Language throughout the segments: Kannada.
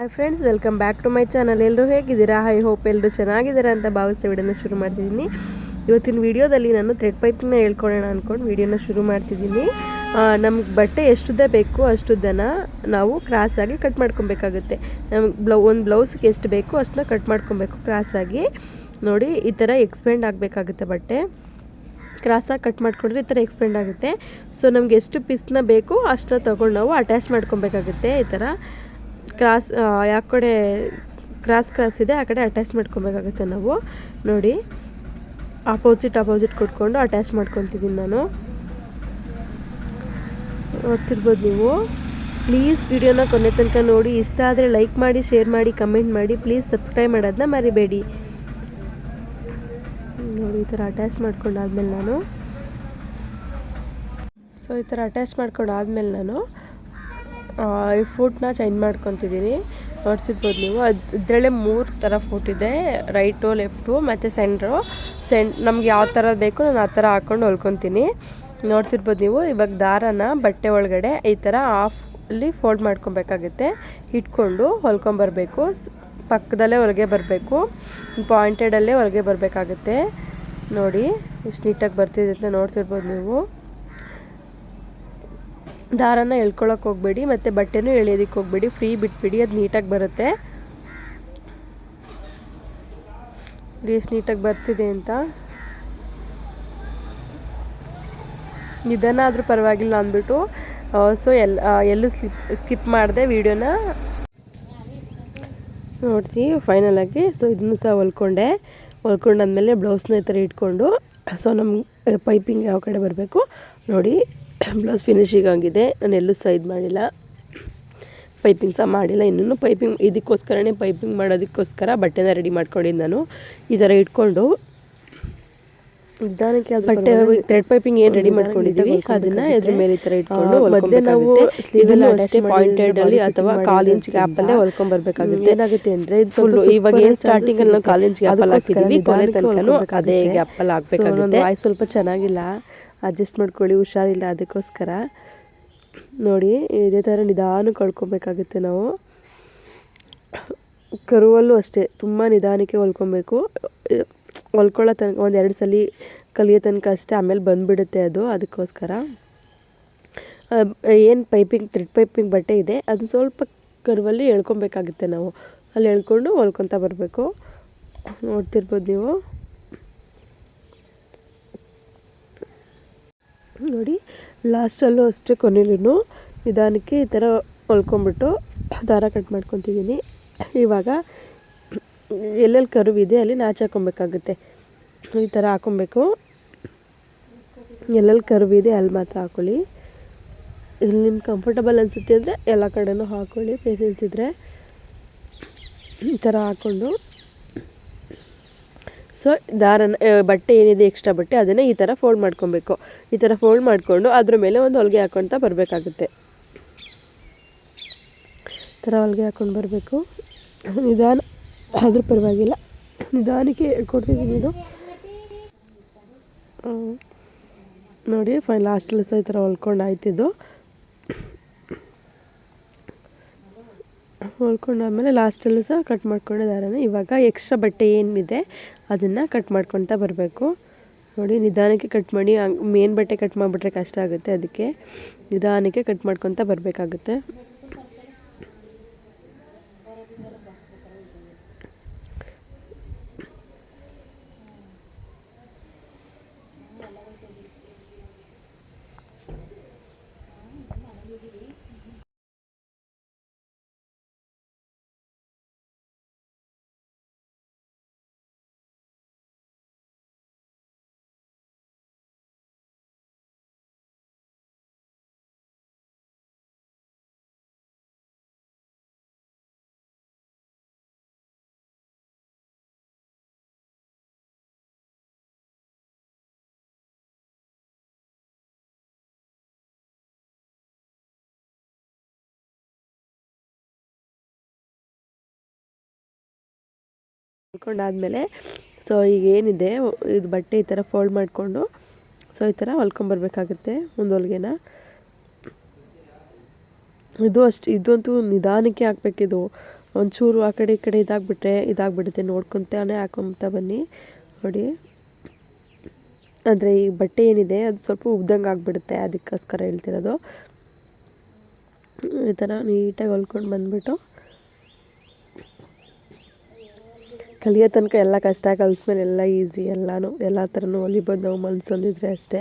Hi friends welcome back to my channel ಎಲ್ಲರೂ ಹೇಗಿದ್ದೀರಾ? ಐ ಹೋಪ್ ಎಲ್ಲರೂ ಚೆನ್ನಾಗಿದ್ದೀರಾ ಅಂತ ಭಾವಿಸ್ತಾ ವಿಡಿಯೋನ ಶುರು ಮಾಡ್ತಿದ್ದೀನಿ. ಇವತ್ತಿನ ವಿಡಿಯೋದಲ್ಲಿ ನಾನು ಥ್ರೆಡ್ ಪೈಪಿಂಗ್ನ ಹೇಳ್ಕೊಳ್ಳೋಣ ಅಂದ್ಕೊಂಡು ವಿಡಿಯೋನ ಶುರು ಮಾಡ್ತಿದ್ದೀನಿ. ನಮ್ಗೆ ಬಟ್ಟೆ ಎಷ್ಟುದ್ದ ಬೇಕು ಅಷ್ಟುದ್ದನ ನಾವು ಕ್ರಾಸಾಗಿ ಕಟ್ ಮಾಡ್ಕೊಬೇಕಾಗುತ್ತೆ. ನಮ್ಗೆ ಬ್ಲೌ, ಒಂದು ಬ್ಲೌಸ್ಗೆ ಎಷ್ಟು ಬೇಕು ಅಷ್ಟನ್ನ ಕಟ್ ಮಾಡ್ಕೊಬೇಕು ಕ್ರಾಸಾಗಿ ನೋಡಿ, ಈ ಥರ ಎಕ್ಸ್ಪೆಂಡ್ ಆಗಬೇಕಾಗುತ್ತೆ ಬಟ್ಟೆ. ಕ್ರಾಸಾಗಿ ಕಟ್ ಮಾಡ್ಕೊಂಡ್ರೆ ಈ ಥರ ಎಕ್ಸ್ಪೆಂಡ್ ಆಗುತ್ತೆ. ಸೊ ನಮ್ಗೆ ಎಷ್ಟು ಪೀಸ್ನ ಬೇಕು ಅಷ್ಟನ್ನ ತೊಗೊಂಡು ನಾವು ಅಟ್ಯಾಚ್ ಮಾಡ್ಕೊಬೇಕಾಗುತ್ತೆ ಈ ಥರ ಕ್ರಾಸ್ ಯಾವ ಕಡೆ ಕ್ರಾಸ್ ಕ್ರಾಸ್ ಇದೆ, ಆ ಕಡೆ ಅಟ್ಯಾಚ್ ಮಾಡ್ಕೊಬೇಕಾಗುತ್ತೆ ನಾವು. ನೋಡಿ ಆಪೋಸಿಟ್ ಆಪೋಸಿಟ್ ಕೊಟ್ಕೊಂಡು ಅಟ್ಯಾಚ್ ಮಾಡ್ಕೊತಿದ್ದೀನಿ ನಾನು. ನೋಡ್ತಿರ್ಬೋದು ನೀವು. ಪ್ಲೀಸ್ ವಿಡಿಯೋನ ಕೊನೆ ತನಕ ನೋಡಿ. ಇಷ್ಟ ಆದರೆ ಲೈಕ್ ಮಾಡಿ ಶೇರ್ ಮಾಡಿ ಕಮೆಂಟ್ ಮಾಡಿ. ಪ್ಲೀಸ್ ಸಬ್ಸ್ಕ್ರೈಬ್ ಮಾಡೋದನ್ನ ಮರಿಬೇಡಿ. ನೋಡಿ, ಈ ಥರ ಅಟ್ಯಾಚ್ ಮಾಡ್ಕೊಂಡಾದ್ಮೇಲೆ ನಾನು. ಸೊ ಈ ಥರ ಅಟ್ಯಾಚ್ ಮಾಡ್ಕೊಂಡಾದ್ಮೇಲೆ ನಾನು ಈ ಫುಡ್ನ ಚೇಂಜ್ ಮಾಡ್ಕೊತಿದ್ದೀನಿ ನೋಡ್ತಿರ್ಬೋದು ನೀವು. ಅದು, ಇದರಲ್ಲೇ ಮೂರು ಥರ ಫುಡ್ ಇದೆ. ರೈಟು, ಲೆಫ್ಟು ಮತ್ತು ಸೆಂಟ್ರು. ಸೆಂಟ್, ನಮ್ಗೆ ಯಾವ ಥರ ಬೇಕು ನಾನು ಆ ಥರ ಹಾಕ್ಕೊಂಡು ಹೊಲ್ಕೊತೀನಿ. ನೋಡ್ತಿರ್ಬೋದು ನೀವು, ಇವಾಗ ದಾರನ ಬಟ್ಟೆ ಒಳಗಡೆ ಈ ಥರ ಆಫ್ ಅಲ್ಲಿ ಫೋಲ್ಡ್ ಮಾಡ್ಕೊಬೇಕಾಗುತ್ತೆ. ಇಟ್ಕೊಂಡು ಹೊಲ್ಕೊಂಬರ್ಬೇಕು. ಪಕ್ಕದಲ್ಲೇ ಹೊರಗೆ ಬರಬೇಕು. ಪಾಯಿಂಟೆಡಲ್ಲೇ ಹೊರಗೆ ಬರಬೇಕಾಗುತ್ತೆ. ನೋಡಿ, ಎಷ್ಟು ನೀಟಾಗಿ ಬರ್ತಿದೆ ಅಂತ ನೋಡ್ತಿರ್ಬೋದು ನೀವು. ದಾರನ ಎಳ್ಕೊಳಕ್ಕೆ ಹೋಗಬೇಡಿ, ಮತ್ತು ಬಟ್ಟೆನೂ ಎಳೆಯೋದಕ್ಕೆ ಹೋಗಬೇಡಿ. ಫ್ರೀ ಬಿಟ್ಬಿಡಿ, ಅದು ನೀಟಾಗಿ ಬರುತ್ತೆ. ನೋಡಿ ಎಷ್ಟು ನೀಟಾಗಿ ಬರ್ತಿದೆ ಅಂತ. ನಿಧಾನ ಆದರೂ ಪರವಾಗಿಲ್ಲ ಅಂದ್ಬಿಟ್ಟು ಸೊ ಎಲ್ ಎಲ್ಲೂ ಸ್ಲಿಪ್, ಸ್ಕಿಪ್ ಮಾಡಿದೆ ವೀಡಿಯೋನ. ನೋಡ್ತೀವಿ ಫೈನಲಾಗಿ ಸೊ ಇದನ್ನು ಸಹ ಹೊಲ್ಕೊಂಡೆ. ಹೊಲ್ಕೊಂಡಾದ್ಮೇಲೆ ಬ್ಲೌಸ್ನ ಈ ಥರ ಇಟ್ಕೊಂಡು ಸೊ ನಮ್ಮ ಪೈಪಿಂಗ್ ಯಾವ ಕಡೆ ಬರಬೇಕು, ನೋಡಿ. ಬ್ಲೌಸ್ ಫಿನಿಶಿಂಗ್ ಆಗಿದೆ. ನಾನು ಎಲ್ಲೂ ಸಹ ಇದು ಮಾಡಿಲ್ಲ. ಪೈಪಿಂಗ್ ಸಹ ಮಾಡಿಲ್ಲ. ಇನ್ನೂ ಪೈಪಿಂಗ್ ಇದಕ್ಕೋಸ್ಕರನೇ ಪೈಪಿಂಗ್ ಮಾಡೋದಕ್ಕೋಸ್ಕರ ಬಟ್ಟೆನ ರೆಡಿ ಮಾಡ್ಕೊಂಡಿದ್ದು ನಾನು. ಈ ಥರ ಇಟ್ಕೊಂಡು ನಿಧಾನಕ್ಕೆ ಅದು ಬಟ್ಟೆ ಥ್ರೆಡ್ ಪೈಪಿಂಗ್ ಏನು ರೆಡಿ ಮಾಡ್ಕೊಂಡಿದ್ದೀವಿ ಅದನ್ನ ಇದ್ರ ಮೇಲೆ ಈ ಥರ ಇಟ್ಕೊಂಡು ಮೊದಲೇ ನಾವು ಇದನ್ನು ಅಷ್ಟೇ ಪಾಯಿಂಟೆಡ್ ಅಲ್ಲಿ ಅಥವಾ ಕಾಲ್ ಇಂಚ್ ಗ್ಯಾಪ್ ಅಲ್ಲೇ ಹೊಲ್ಕೊಂಡ್ ಬರಬೇಕಾಗುತ್ತೆ. ಏನಾಗುತ್ತೆ ಅಂದ್ರೆ ಇದು ಫುಲ್ ಇವಾಗ ಏನು ಸ್ಟಾರ್ಟಿಂಗ್ ಅಲ್ಲಿ ನಾವು ಕಾಲ್ ಇಂಚ್ ಗ್ಯಾಪ್ ಅಲ್ಲಿ ಹಾಕಿದೀವಿ ಕೊನೆ ತನಕನೂ ಅದೇ ಗ್ಯಾಪ್ ಅಲ್ಲಿ ಹಾಕ್ಬೇಕಾಗುತ್ತೆ. ವಾಯ್ಸ್ ಸ್ವಲ್ಪ ಚೆನ್ನಾಗಿಲ್ಲ. ಅಡ್ಜಸ್ಟ್ ಮಾಡ್ಕೊಳ್ಳಿ, ಹುಷಾರಿಲ್ಲ ಅದಕ್ಕೋಸ್ಕರ. ನೋಡಿ, ಇದೇ ಥರ ನಿಧಾನ ಕಳ್ಕೊಬೇಕಾಗುತ್ತೆ ನಾವು. ಕರುವಲ್ಲೂ ಅಷ್ಟೇ, ತುಂಬ ನಿಧಾನಕ್ಕೆ ಹೊಲ್ಕೊಬೇಕು. ಹೊಲ್ಕೊಳ್ಳೋ ತನಕ, ಒಂದು ಎರಡು ಸಲ ಕಲಿಯೋ ತನಕ ಅಷ್ಟೇ, ಆಮೇಲೆ ಬಂದುಬಿಡುತ್ತೆ ಅದು, ಅದಕ್ಕೋಸ್ಕರ. ಏನು ಪೈಪಿಂಗ್, ಥ್ರೆಡ್ ಪೈಪಿಂಗ್ ಬಟ್ಟೆ ಇದೆ ಅದು ಸ್ವಲ್ಪ ಕರುವಲ್ಲಿ ಎಳ್ಕೊಬೇಕಾಗುತ್ತೆ ನಾವು. ಅಲ್ಲಿ ಎಳ್ಕೊಂಡು ಹೊಲ್ಕೊತಾ ಬರಬೇಕು. ನೋಡ್ತಿರ್ಬೋದು ನೀವು. ನೋಡಿ, ಲಾಸ್ಟಲ್ಲೂ ಅಷ್ಟೇ ಕೊನೆಯಲ್ಲೂ ನಿಧಾನಕ್ಕೆ ಈ ಥರ ಹೊಲ್ಕೊಂಬಿಟ್ಟು ದಾರ ಕಟ್ ಮಾಡ್ಕೊತಿದ್ದೀನಿ. ಇವಾಗ ಎಲ್ಲೆಲ್ಲಿ ಕರುವಿದೆ ಅಲ್ಲಿ ನಾಚು ಹಾಕೊಬೇಕಾಗುತ್ತೆ. ಈ ಥರ ಹಾಕೊಬೇಕು. ಎಲ್ಲೆಲ್ಲಿ ಕರುವಿದೆ ಅಲ್ಲಿ ಮಾತ್ರ ಹಾಕೊಳ್ಳಿ. ಇಲ್ಲಿ ನಿಮ್ಗೆ ಕಂಫರ್ಟಬಲ್ ಅನಿಸುತ್ತೆ ಅಂದರೆ ಎಲ್ಲ ಕಡೆನೂ ಹಾಕ್ಕೊಳ್ಳಿ ಪೇಷನ್ಸ್ ಇದ್ದರೆ ಈ ಥರ ಹಾಕ್ಕೊಂಡು ಸೊ, ದಾರನ ಬಟ್ಟೆ ಏನಿದೆ ಎಕ್ಸ್ಟ್ರಾ ಬಟ್ಟೆ, ಅದನ್ನೇ ಈ ಥರ ಫೋಲ್ಡ್ ಮಾಡ್ಕೊಬೇಕು. ಈ ಥರ ಫೋಲ್ಡ್ ಮಾಡಿಕೊಂಡು ಅದ್ರ ಮೇಲೆ ಒಂದು ಹೊಲಿಗೆ ಹಾಕ್ಕೊಳ್ತಾ ಬರಬೇಕಾಗುತ್ತೆ. ಈ ಥರ ಹೊಲಿಗೆ ಹಾಕ್ಕೊಂಡು ಬರಬೇಕು. ನಿಧಾನ, ಆದರೂ ಪರವಾಗಿಲ್ಲ. ನಿಧಾನಕ್ಕೆ ಕೊಡ್ತಿದ್ದೀನಿ ಇದು. ನೋಡಿ, ಫೈನ್ ಲಾಸ್ಟಲ್ಲಿ ಸಹ ಈ ಥರ ಹೊಲ್ಕೊಂಡು ಆಯ್ತಿದ್ದು. ಹೊಲ್ಕೊಂಡಾದ್ಮೇಲೆ ಲಾಸ್ಟಲ್ಲೂ ಸಹ ಕಟ್ ಮಾಡ್ಕೊಂಡೆ ದಾರನ ಇವಾಗ ಎಕ್ಸ್ಟ್ರಾ ಬಟ್ಟೆ ಏನಿದೆ, ಅದನ್ನು ಕಟ್ ಮಾಡ್ಕೊತಾ ಬರಬೇಕು. ನೋಡಿ, ನಿಧಾನಕ್ಕೆ ಕಟ್ ಮಾಡಿ ಮೇನ್ ಬಟ್ಟೆ ಕಟ್ ಮಾಡಿಬಿಟ್ರೆ ಕಷ್ಟ ಆಗುತ್ತೆ. ಅದಕ್ಕೆ ನಿಧಾನಕ್ಕೆ ಕಟ್ ಮಾಡ್ಕೊತಾ ಬರಬೇಕಾಗುತ್ತೆ. ಹೊಲ್ಕೊಂಡಾದ್ಮೇಲೆ, ಸೊ ಈಗ ಏನಿದೆ, ಇದು ಬಟ್ಟೆ ಈ ಥರ ಫೋಲ್ಡ್ ಮಾಡಿಕೊಂಡು, ಸೊ ಈ ಥರ ಹೊಲ್ಕೊಂಬರ್ಬೇಕಾಗುತ್ತೆ ಒಂದು ಹೊಲಿಗೆನ. ಇದು ಅಷ್ಟು, ಇದಂತೂ ನಿಧಾನಕ್ಕೆ ಹಾಕ್ಬೇಕಿದು. ಒಂಚೂರು ಆ ಕಡೆ ಈ ಕಡೆ ಇದಾಗ್ಬಿಟ್ರೆ ಇದಾಗ್ಬಿಡುತ್ತೆ, ನೋಡ್ಕೊತಾನೆ ಹಾಕೊಂತ ಬನ್ನಿ. ನೋಡಿ. ಅಂದರೆ ಈ ಬಟ್ಟೆ ಏನಿದೆ, ಅದು ಸ್ವಲ್ಪ ಉಬ್ದಂಗೆ ಆಗಿಬಿಡುತ್ತೆ, ಅದಕ್ಕೋಸ್ಕರ ಹೇಳ್ತಿರೋದು. ಈ ಥರ ನೀಟಾಗಿ ಹೊಲ್ಕೊಂಡು ಬಂದುಬಿಟ್ಟು. ಕಲಿಯೋ ತನಕ ಎಲ್ಲ ಕಷ್ಟ ಕಲಿಸ್ಮೇಲೆ ಎಲ್ಲ ಈಸಿ ಎಲ್ಲನೂ, ಎಲ್ಲ ಥರನೂ ಹೊಲಿಬೋದು ನಾವು ಮನ್ಸೊಂದಿದ್ರೆ ಅಷ್ಟೇ.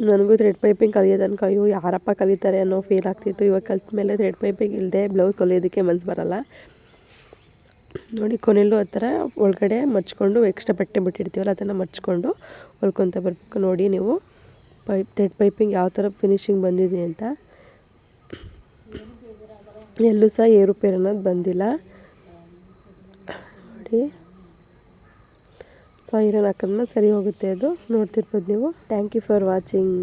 ನನಗೂ ಥ್ರೆಡ್ ಪೈಪಿಂಗ್ ಕಲಿಯೋ ತನಕ ಅಯ್ಯೋ ಯಾರಪ್ಪ ಕಲಿತಾರೆ ಅನ್ನೋ ಫೀಲ್ ಆಗ್ತಿತ್ತು. ಇವಾಗ ಕಲಿತ ಮೇಲೆ ಥ್ರೆಡ್ ಪೈಪಿಂಗ್ ಇಲ್ಲದೆ ಬ್ಲೌಸ್ ಹೊಲಿಯೋದಕ್ಕೆ ಮನ್ಸು ಬರಲ್ಲ. ನೋಡಿ ಕೊನೆಯಲ್ಲೂ ಆ ಥರ ಒಳಗಡೆ ಮಚ್ಕೊಂಡು ಎಕ್ಸ್ಟ್ರಾ ಬಟ್ಟೆ ಬಿಟ್ಟಿರ್ತೀವಲ್ಲ ಅದನ್ನು ಮಚ್ಕೊಂಡು ಹೊಲ್ಕೊತ ಬರಬೇಕು. ನೋಡಿ ನೀವು ಪೈಪ್ ಥ್ರೆಡ್ ಪೈಪಿಂಗ್ ಯಾವ ಥರ ಫಿನಿಶಿಂಗ್ ಬಂದಿದೆ ಅಂತ. ಎಲ್ಲೂ ಸಹ ಏರುಪೇರು ಅನ್ನೋದು ಬಂದಿಲ್ಲ. ನೋಡಿ. ಸೊ ಹಾಕಿದ್ಮೇಲೆ ಸರಿ ಹೋಗುತ್ತೆ ಅದು. ನೋಡ್ತಿರ್ಬೋದು ನೀವು. Thank you for watching